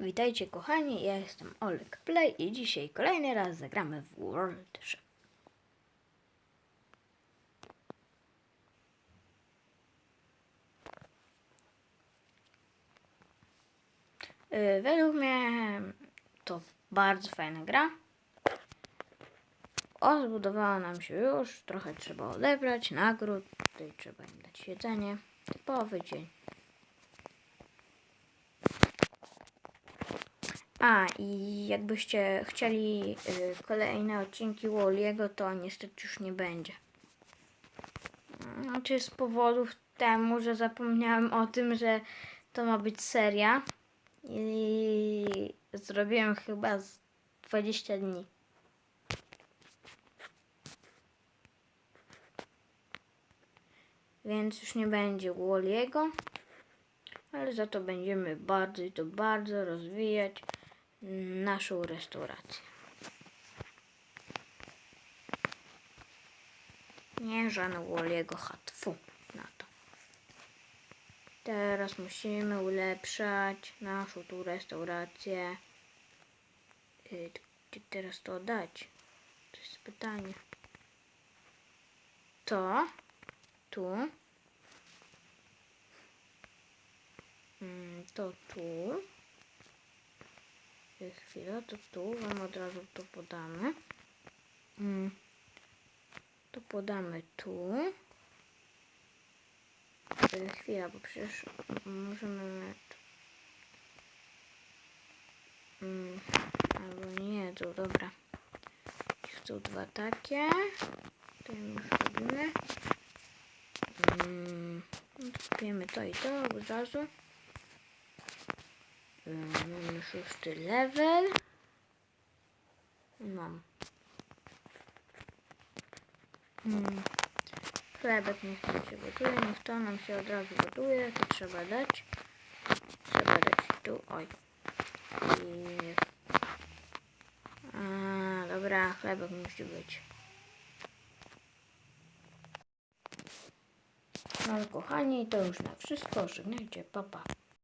Witajcie kochani, ja jestem Olek Play i dzisiaj kolejny raz zagramy w World Chef. Yy, Według mnie to bardzo fajna gra. O, zbudowała nam się już, trochę trzeba odebrać, nagród, tutaj trzeba im dać jedzenie. Typowy dzień. A, i jakbyście chcieli y, kolejne odcinki Walliego, to niestety już nie będzie. Znaczy z powodów temu, że zapomniałem o tym, że to ma być seria. I zrobiłem chyba z 20 dni. Więc już nie będzie Walliego. Ale za to będziemy bardzo i to bardzo rozwijać naszą restaurację. Nie żadnego Walliego hatfu na to. Teraz musimy ulepszać naszą tu restaurację. Y, Gdzie teraz to dać? To jest pytanie. To. Tu. Mm, To tu. Chwila, to tu wam od razu to podamy. Mm. To podamy tu. Chwila, bo przecież możemy... Mm, albo nie, to dobra. Chcą dwa takie. To już robimy. Mm, no kupimy to i to od razu. Mamy szósty level. Mam. Mm. Chlebek niech nam się gotuje, niech to nam się od razu gotuje, to trzeba dać. Trzeba dać tu, oj. I... A, dobra, chlebek musi być. No kochani, to już na wszystko. Żegnajcie, papa. Pa.